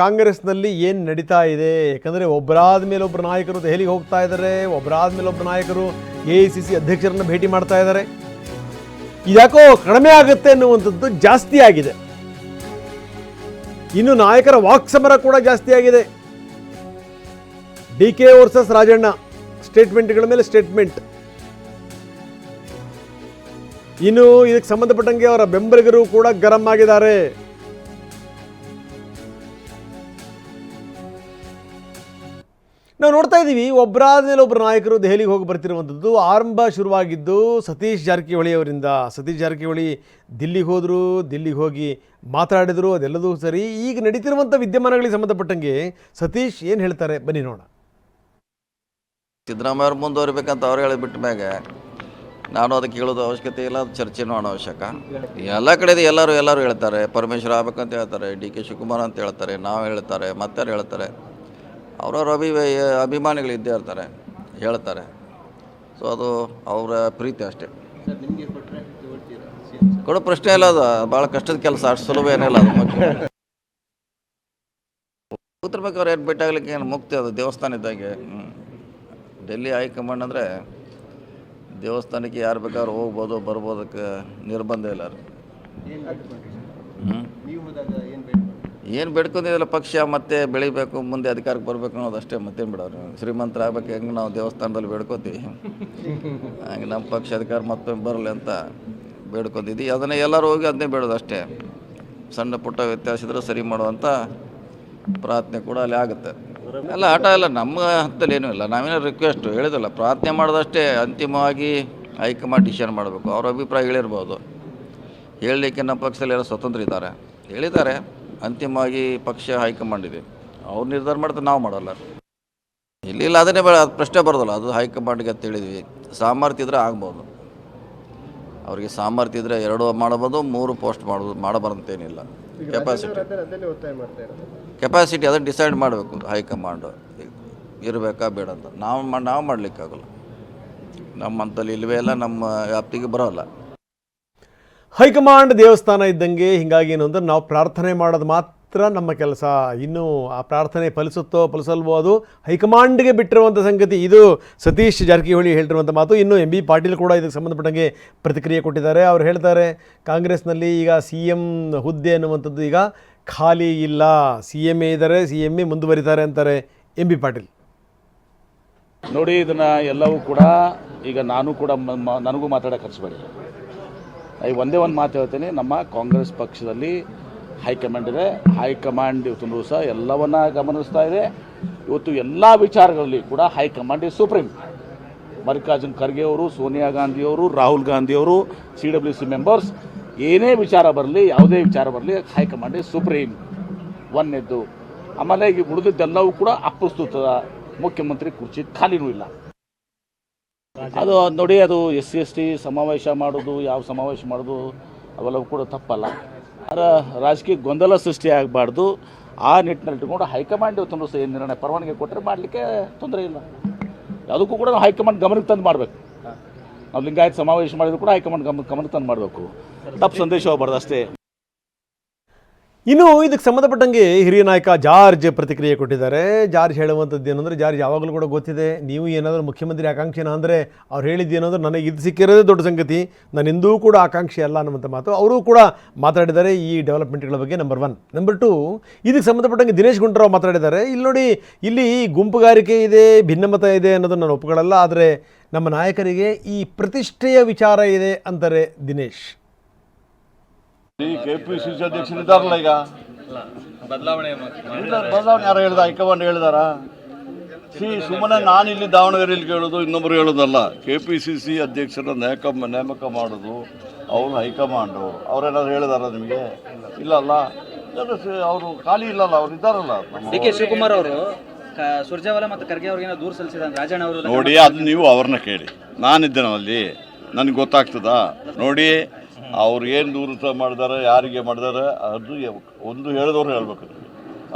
ಕಾಂಗ್ರೆಸ್ನಲ್ಲಿ ಏನು ನಡೀತಾ ಇದೆ? ಯಾಕಂದರೆ ಒಬ್ಬರಾದ ಮೇಲೆ ಒಬ್ಬರು ನಾಯಕರು ದೆಹಲಿಗೆ ಹೋಗ್ತಾ ಇದ್ದಾರೆ ಒಬ್ಬರಾದ ಮೇಲೆ ಒಬ್ಬರು ನಾಯಕರು ಎ ಐ ಸಿ ಸಿ ಅಧ್ಯಕ್ಷರನ್ನು ಭೇಟಿ ಮಾಡ್ತಾ ಇದ್ದಾರೆ ಇದ್ಯಾಕೋ ಕಡಿಮೆ ಆಗುತ್ತೆ ಅನ್ನುವಂಥದ್ದು ಜಾಸ್ತಿ ಆಗಿದೆ. ಇನ್ನು ನಾಯಕರ ವಾಕ್ಸಮರ ಕೂಡ ಜಾಸ್ತಿ ಆಗಿದೆ. ಡಿ ಕೆ ವರ್ಸಸ್ ರಾಜಣ್ಣ, ಸ್ಟೇಟ್ಮೆಂಟ್ಗಳ ಮೇಲೆ ಸ್ಟೇಟ್ಮೆಂಟ್. ಇನ್ನು ಇದಕ್ಕೆ ಸಂಬಂಧಪಟ್ಟಂಗೆ ಅವರ ಬೆಂಬಲಿಗರು ಕೂಡ ಗರಂ ಆಗಿದ್ದಾರೆ. ನಾವು ನೋಡ್ತಾ ಇದ್ದೀವಿ ಒಬ್ಬರಾದ ಮೇಲೆ ಒಬ್ಬರು ನಾಯಕರು ದೆಹಲಿಗೆ ಹೋಗಿ ಬರ್ತಿರುವಂಥದ್ದು. ಆರಂಭ ಶುರುವಾಗಿದ್ದು ಸತೀಶ್ ಜಾರಕಿಹೊಳಿ ಅವರಿಂದ. ಸತೀಶ್ ಜಾರಕಿಹೊಳಿ ದಿಲ್ಲಿಗೆ ಹೋದರು, ದಿಲ್ಲಿಗೆ ಹೋಗಿ ಮಾತಾಡಿದರು, ಅದೆಲ್ಲದೂ ಸರಿ. ಈಗ ನಡೀತಿರುವಂಥ ವಿದ್ಯಮಾನಗಳಿಗೆ ಸಂಬಂಧಪಟ್ಟಂಗೆ ಸತೀಶ್ ಏನು ಹೇಳ್ತಾರೆ? ಬನ್ನಿ ನೋಡೋಣ. ಸಿದ್ದರಾಮಯ್ಯ ಅವ್ರು ಮುಂದುವರಿಬೇಕಂತ ಅವ್ರು ಹೇಳಿಬಿಟ್ಟ ಮ್ಯಾಗ ನಾನು ಅದಕ್ಕೆ ಹೇಳೋದು ಅವಶ್ಯಕತೆ ಇಲ್ಲ, ಅದು ಚರ್ಚೆನೂ ಅವಶ್ಯಕ ಎಲ್ಲ ಕಡೆದು ಎಲ್ಲರೂ ಎಲ್ಲರೂ ಹೇಳ್ತಾರೆ, ಪರಮೇಶ್ವರ ಆಗ್ಬೇಕಂತ ಹೇಳ್ತಾರೆ, ಡಿ ಕೆ ಶಿವಕುಮಾರ್ ಅಂತ ಹೇಳ್ತಾರೆ, ನಾವು ಹೇಳ್ತಾರೆ, ಮತ್ತಾರು ಹೇಳ್ತಾರೆ. ಅವ್ರವ್ರ ಅಭಿ ಅಭಿಮಾನಿಗಳು ಇದ್ದೇ ಇರ್ತಾರೆ ಹೇಳ್ತಾರೆ. ಸೊ ಅದು ಅವರ ಪ್ರೀತಿ ಅಷ್ಟೇ. ಕೊಡೋ ಪ್ರಶ್ನೆ ಇಲ್ಲ ಅದು ಭಾಳ ಕಷ್ಟದ ಕೆಲಸ ಅಷ್ಟು ಸುಲಭ ಏನಿಲ್ಲ ಅದು ಉತ್ತರ ಬೇಕಾದ್ರೆ ಏನು ಭೇಟಿಯಾಗ್ಲಿಕ್ಕೆ ಏನು ಮುಕ್ತಿ ಅದು ದೇವಸ್ಥಾನ ಇದ್ದಾಗೆ. ಹ್ಞೂ ಡೆಲ್ಲಿ ಹೈಕಮಾಂಡ್ ಅಂದರೆ ದೇವಸ್ಥಾನಕ್ಕೆ ಯಾರು ಬೇಕಾದ್ರೂ ಹೋಗ್ಬೋದು ಬರ್ಬೋದಕ್ಕೆ ನಿರ್ಬಂಧ ಇಲ್ಲ ರೀ ಹ್ಞೂ ಏನು ಬೇಡ್ಕೊಂಡಿದ್ದಲ್ಲ ಪಕ್ಷ, ಮತ್ತೆ ಬೆಳಿಬೇಕು, ಮುಂದೆ ಅಧಿಕಾರಕ್ಕೆ ಬರಬೇಕು ಅನ್ನೋದು ಅಷ್ಟೇ ಮತ್ತೇನು ಬಿಡೋರು ಶ್ರೀಮಂತರ ಆಗ್ಬೇಕು, ಹೆಂಗೆ ನಾವು ದೇವಸ್ಥಾನದಲ್ಲಿ ಬೇಡ್ಕೋತೀವಿ. ಹಂಗೆ ನಮ್ಮ ಪಕ್ಷ ಅಧಿಕಾರ ಮತ್ತೊಮ್ಮೆ ಬರಲಿ ಅಂತ ಬೇಡ್ಕೊತಿದ್ವಿ. ಅದನ್ನೇ ಎಲ್ಲರೂ ಹೋಗಿ ಅದನ್ನೇ ಬೇಡೋದು ಅಷ್ಟೇ. ಸಣ್ಣ ಪುಟ್ಟ ವ್ಯತ್ಯಾಸ ಇದ್ರೆ ಸರಿ ಮಾಡುವಂಥ ಪ್ರಾರ್ಥನೆ ಕೂಡ ಅಲ್ಲಿ ಆಗುತ್ತೆ. ಅಲ್ಲ ಆಟ ಇಲ್ಲ ನಮ್ಮ ಹತ್ತಲ್ಲಿ ಏನೂ ಇಲ್ಲ. ನಾವೇನೋ ರಿಕ್ವೆಸ್ಟು ಹೇಳಿದಲ್ಲ ಪ್ರಾರ್ಥನೆ ಮಾಡೋದಷ್ಟೇ ಅಂತಿಮವಾಗಿ ಹೈಕಮಾಂಡ್ ಡಿಸಿಷನ್ ಮಾಡಬೇಕು. ಅವ್ರ ಅಭಿಪ್ರಾಯ ಹೇಳಿರ್ಬೋದು. ಹೇಳಲಿಕ್ಕೆ ನಮ್ಮ ಪಕ್ಷದಲ್ಲಿ ಎಲ್ಲ ಸ್ವತಂತ್ರ ಇದ್ದಾರೆ. ಹೇಳಿದ್ದಾರೆ. ಅಂತಿಮವಾಗಿ ಪಕ್ಷ ಹೈಕಮಾಂಡ್ ಇದೆ. ಅವ್ರು ನಿರ್ಧಾರ ಮಾಡ್ತಾರೆ ನಾವು ಮಾಡಲ್ಲ. ಇಲ್ಲಿ ಇಲ್ಲ ಅದನ್ನೇ ಬೇಡ ಅದು ಪ್ರಶ್ನೆ ಬರೋದಲ್ಲ ಅದು ಹೈಕಮಾಂಡ್ಗೆ ಅಂತ ಹೇಳಿದ್ವಿ. ಸಾಮರ್ಥ್ಯ ಇದ್ರೆ ಆಗ್ಬೋದು. ಅವರಿಗೆ ಸಾಮರ್ಥ್ಯ ಇದ್ದರೆ ಎರಡು ಮಾಡಬಹುದು ಮೂರು ಪೋಸ್ಟ್ ಮಾಡ್ಬೋದು ಮಾಡಬಾರಂತೇನಿಲ್ಲ ಕೆಪಾಸಿಟಿ ಕೆಪಾಸಿಟಿ ಅದನ್ನು ಡಿಸೈಡ್ ಮಾಡಬೇಕು ಹೈಕಮಾಂಡು. ಇರಬೇಕಾ ಬೇಡ ಅಂತ ನಾವು ನಾವು ಮಾಡಲಿಕ್ಕಾಗಲ್ಲ. ನಮ್ಮಂತಲ್ಲಿ ಇಲ್ಲವೇ ಇಲ್ಲ ನಮ್ಮ ವ್ಯಾಪ್ತಿಗೆ ಬರೋಲ್ಲ. ಹೈಕಮಾಂಡ್ ದೇವಸ್ಥಾನ ಇದ್ದಂಗೆ ಹಿಂಗಾಗಿ ಏನು ಅಂದ್ರೆ ನಾವು ಪ್ರಾರ್ಥನೆ ಮಾಡೋದು ಮಾತ್ರ ನಮ್ಮ ಕೆಲಸ. ಇನ್ನು ಆ ಪ್ರಾರ್ಥನೆ ಫಲಿಸುತ್ತೋ ಫಲಿಸಲ್ವೋ ಅದು ಹೈಕಮಾಂಡ್ಗೆ ಬಿಟ್ಟಿರುವಂಥ ಸಂಗತಿ. ಇದು ಸತೀಶ್ ಜಾರಕಿಹೊಳಿ ಹೇಳಿರುವಂಥ ಮಾತು. ಇನ್ನು ಎಂ ಬಿ ಪಾಟೀಲ್ ಕೂಡ ಇದಕ್ಕೆ ಸಂಬಂಧಪಟ್ಟಂಗೆ ಪ್ರತಿಕ್ರಿಯೆ ಕೊಟ್ಟಿದ್ದಾರೆ. ಅವ್ರು ಹೇಳ್ತಾರೆ, ಕಾಂಗ್ರೆಸ್ನಲ್ಲಿ ಈಗ ಸಿ ಎಂ ಹುದ್ದೆ ಅನ್ನುವಂಥದ್ದು ಈಗ ಖಾಲಿ ಇಲ್ಲ. ಸಿ ಎಂ ಎ ಇದ್ದಾರೆ ಸಿ ಎಂ ಎ ಮುಂದುವರಿತಾರೆ ಅಂತಾರೆ ಎಂ ಬಿ ಪಾಟೀಲ್. ನೋಡಿ, ಇದನ್ನು ಎಲ್ಲವೂ ಕೂಡ ಈಗ ನಾನು ಕೂಡ ನನಗೂ ಮಾತಾಡೋಕೆ ಹರಿಸ್ಬೇಡಿ ಈಗ ಒಂದೇ ಒಂದು ಮಾತು ಹೇಳ್ತೀನಿ. ನಮ್ಮ ಕಾಂಗ್ರೆಸ್ ಪಕ್ಷದಲ್ಲಿ ಹೈಕಮಾಂಡ್ ಇದೆ. ಹೈಕಮಾಂಡ್ ಇವತ್ತು ಸಹ ಎಲ್ಲವನ್ನ ಗಮನಿಸ್ತಾ ಇದೆ. ಇವತ್ತು ಎಲ್ಲ ವಿಚಾರಗಳಲ್ಲಿ ಕೂಡ high command is supreme Mallikarjun Kharge ಅವರು, ಸೋನಿಯಾ ಗಾಂಧಿಯವರು ರಾಹುಲ್ ಗಾಂಧಿಯವರು ಸಿ ಡಬ್ಲ್ಯೂ ಸಿ ಮೆಂಬರ್ಸ್ ಏನೇ ವಿಚಾರ ಬರಲಿ, ಯಾವುದೇ ವಿಚಾರ ಬರಲಿ ಹೈಕಮಾಂಡ್ ಇಸ್ ಸುಪ್ರೀಂ ಒಂದನೇದ್ದು, ಆಮೇಲೆ ಈಗ ಉಳಿದಿದ್ದೆಲ್ಲವೂ ಕೂಡ ಅಪ್ರಸ್ತುತ ಮುಖ್ಯಮಂತ್ರಿ ಕುರ್ಚಿ ಖಾಲಿನೂ ಇಲ್ಲ. ಅದು ನೋಡಿ ಅದು ಎಸ್ ಸಿ ಎಸ್ ಟಿ ಸಮಾವೇಶ ಮಾಡೋದು ಯಾವ ಸಮಾವೇಶ ಮಾಡೋದು ಅವೆಲ್ಲವೂ ಕೂಡ ತಪ್ಪಲ್ಲ. ಅದರ ರಾಜಕೀಯ ಗೊಂದಲ ಸೃಷ್ಟಿ ಆಗಬಾರ್ದು ಆ ನಿಟ್ಟಿನಲ್ಲಿ ಇಟ್ಕೊಂಡು ಹೈಕಮಾಂಡ್ ಇವತ್ತು ಸಹ ಏನು ನಿರ್ಣಯ ಪರವಾನಗಿ ಕೊಟ್ಟರೆ ಮಾಡಲಿಕ್ಕೆ ತೊಂದರೆ ಇಲ್ಲ. ಯಾವುದಕ್ಕೂ ಕೂಡ ನಾವು ಹೈಕಮಾಂಡ್ ಗಮನಕ್ಕೆ ತಂದು ಮಾಡಬೇಕು. ನಾವು ಲಿಂಗಾಯತ್ ಸಮಾವೇಶ ಮಾಡಿದ್ರು ಕೂಡ ಹೈಕಮಾಂಡ್ ಗಮನ ಗಮನಕ್ಕೆ ತಂದು ಮಾಡಬೇಕು. ತಪ್ಪು ಸಂದೇಶ ಹೋಗ್ಬಾರ್ದು ಅಷ್ಟೇ. ಇನ್ನು ಇದಕ್ಕೆ ಸಂಬಂಧಪಟ್ಟಂಗೆ ಹಿರಿಯ ನಾಯಕ ಜಾರ್ಜ್ ಪ್ರತಿಕ್ರಿಯೆ ಕೊಟ್ಟಿದ್ದಾರೆ. ಜಾರ್ಜ್ ಹೇಳುವಂಥದ್ದು ಏನಂದರೆ ಜಾರ್ಜ್ ಯಾವಾಗಲೂ ಕೂಡ ಗೊತ್ತಿದೆ, ನೀವು ಏನಾದರೂ ಮುಖ್ಯಮಂತ್ರಿ ಆಕಾಂಕ್ಷಿನ ಅಂದರೆ ಅವ್ರು ಹೇಳಿದ್ದು ಏನಂದ್ರೆ ನನಗೆ ಇದು ಸಿಕ್ಕಿರೋದೇ ದೊಡ್ಡ ಸಂಗತಿ. ನಾನು ಕೂಡ ಆಕಾಂಕ್ಷಿ ಅಲ್ಲ ಅನ್ನುವಂಥ ಮಾತು. ಅವರು ಕೂಡ ಮಾತಾಡಿದ್ದಾರೆ ಈ ಡೆವಲಪ್ಮೆಂಟ್ಗಳ ಬಗ್ಗೆ ನಂಬರ್ ಒನ್ ನಂಬರ್ ಟು ಇದಕ್ಕೆ ಸಂಬಂಧಪಟ್ಟಂಗೆ ದಿನೇಶ್ ಗುಂಡೂರಾವ್ ಮಾತಾಡಿದ್ದಾರೆ. ಇಲ್ಲಿ ನೋಡಿ, ಇಲ್ಲಿ ಗುಂಪುಗಾರಿಕೆ ಇದೆ, ಭಿನ್ನಮತ ಇದೆ ಅನ್ನೋದು ನಾನು ಒಪ್ಪುಗಳಲ್ಲ ಆದರೆ ನಮ್ಮ ನಾಯಕರಿಗೆ ಈ ಪ್ರತಿಷ್ಠೆಯ ವಿಚಾರ ಇದೆ ಅಂತಾರೆ ದಿನೇಶ್. ಈ ಕೆ ಪಿ ಸಿ ಸಿ ಅಧ್ಯಕ್ಷರು ಇದ್ದಾರಲ್ಲ ಈಗ? ಬದಲಾವಣೆ ಬದಲಾವಣೆ ಯಾರು ಹೇಳ್ದ? ಹೈಕಮಾಂಡ್ ಹೇಳಿದಾರ? ಸಿ ಸುಮ್ಮನೆ ನಾನು ಇಲ್ಲಿ ದಾವಣಗೆರೆಯಲ್ಲಿ ಕೇಳೋದು ಇನ್ನೊಬ್ರು ಹೇಳೋದಲ್ಲ. ಕೆ ಪಿ ಸಿ ಸಿ ಅಧ್ಯಕ್ಷರ ನೇಮಕ ನೇಮಕ ಮಾಡೋದು ಅವರು ಹೈಕಮಾಂಡು. ಅವ್ರೇನಾದ್ರು ಹೇಳಿದಾರ ನಿಮಗೆ? ಇಲ್ಲಲ್ಲ ಅವರು ಖಾಲಿ ಇಲ್ಲಲ್ಲ ಅವ್ರು ಇದ್ದಾರಲ್ಲ. ಡಿ ಕೆ ಶಿವಕುಮಾರ್ ಅವರು ಸುರ್ಜೇವಾಲ ಮತ್ತು ಖರ್ಗೆ ಅವ್ರಿಗೆ ದೂರ ಸಲ್ಲಿಸಿದ ರಾಜಣ್ಣ ಅವರು ನೋಡಿ ಅದು ನೀವು ಅವ್ರನ್ನ ಕೇಳಿ. ನಾನಿದ್ದೇನೆ ಅಲ್ಲಿ ನನಗೆ ಗೊತ್ತಾಗ್ತದಾ? ನೋಡಿ ಅವ್ರು ಏನು ದೂರ ಮಾಡಿದಾರೆ, ಯಾರಿಗೆ ಮಾಡಿದಾರೆ, ಅದು ಒಂದು ಹೇಳಿದವ್ರು ಹೇಳ್ಬೇಕು.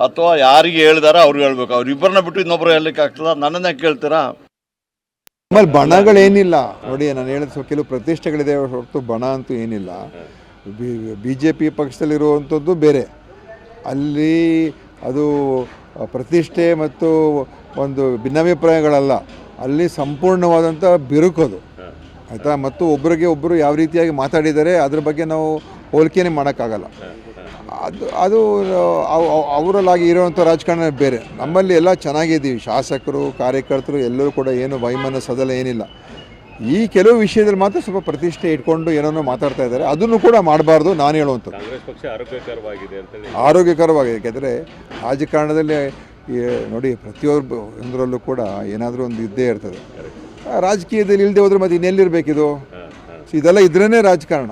ಅಥವಾ ಯಾರಿಗೆ ಹೇಳಿದಾರೆ ಅವ್ರು ಹೇಳ್ಬೇಕು. ಅವ್ರಿಬ್ಬರನ್ನ ಬಿಟ್ಟು ಇನ್ನೊಬ್ರು ಹೇಳಲಿಕ್ಕೆ ಆಗ್ತದ? ನನ್ನನ್ನೇ ಕೇಳ್ತೀರಾ? ಆಮೇಲೆ ಬಣಗಳೇನಿಲ್ಲ. ನೋಡಿ, ನಾನು ಹೇಳಿದ ಕೆಲವು ಪ್ರತಿಷ್ಠೆಗಳಿದೆ, ಹೊರತು ಬಣ ಅಂತೂ ಏನಿಲ್ಲ. ಬಿ ಜೆ ಪಿ ಪಕ್ಷದಲ್ಲಿರುವಂಥದ್ದು ಬೇರೆ. ಅಲ್ಲಿ ಅದು ಪ್ರತಿಷ್ಠೆ ಮತ್ತು ಒಂದು ಭಿನ್ನಾಭಿಪ್ರಾಯಗಳಲ್ಲ. ಅಲ್ಲಿ ಸಂಪೂರ್ಣವಾದಂಥ ಬಿರುಕದು ಆಯಿತಾ? ಮತ್ತು ಒಬ್ಬರಿಗೆ ಒಬ್ಬರು ಯಾವ ರೀತಿಯಾಗಿ ಮಾತಾಡಿದ್ದಾರೆ ಅದ್ರ ಬಗ್ಗೆ ನಾವು ಹೋಲಿಕೆನೇ ಮಾಡೋಕ್ಕಾಗಲ್ಲ. ಅದು ಅದು ಅವ್- ಅವ್- ಅವರಲ್ಲಾಗಿ ಇರೋವಂಥ ರಾಜಕಾರಣ ಬೇರೆ. ನಮ್ಮಲ್ಲಿ ಎಲ್ಲ ಚೆನ್ನಾಗಿದ್ದೀವಿ. ಶಾಸಕರು ಕಾರ್ಯಕರ್ತರು ಎಲ್ಲರೂ ಕೂಡ ಏನು ವೈಮನಸ್ಸದಲ್ಲ ಏನಿಲ್ಲ. ಈ ಕೆಲವು ವಿಷಯದಲ್ಲಿ ಮಾತ್ರ ಸ್ವಲ್ಪ ಪ್ರತಿಷ್ಠೆ ಇಟ್ಕೊಂಡು ಏನೋ ಮಾತಾಡ್ತಾ ಇದ್ದಾರೆ. ಅದನ್ನು ಕೂಡ ಮಾಡಬಾರ್ದು ನಾನು ಹೇಳುವಂಥದ್ದು. ಆರೋಗ್ಯಕರವಾಗಿದೆ ಯಾಕೆಂದರೆ ರಾಜಕಾರಣದಲ್ಲಿ ನೋಡಿ ಪ್ರತಿಯೊಬ್ಬ ಒಂದರಲ್ಲೂ ಕೂಡ ಏನಾದರೂ ಒಂದು ಇದ್ದೇ ಇರ್ತದೆ. ರಾಜಕೀಯದಲ್ಲಿ ಇಲ್ಲದೆ ಹೋದ್ರೆ ಮತ್ತೆ ಇನ್ನೆಲ್ಲಿರಬೇಕಿದು? ಸೊ ಇದೆಲ್ಲ ಇದ್ರೇ ರಾಜಕಾರಣ.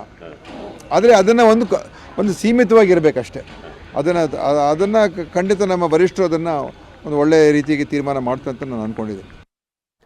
ಆದರೆ ಅದನ್ನು ಒಂದು ಕ ಒಂದು ಸೀಮಿತವಾಗಿರಬೇಕಷ್ಟೇ. ಅದನ್ನು ಅದನ್ನು ಖಂಡಿತ ನಮ್ಮ ವರಿಷ್ಠರು ಅದನ್ನು ಒಂದು ಒಳ್ಳೆಯ ರೀತಿಗೆ ತೀರ್ಮಾನ ಮಾಡ್ತಂತ ನಾನು ಅಂದ್ಕೊಂಡಿದ್ದೀನಿ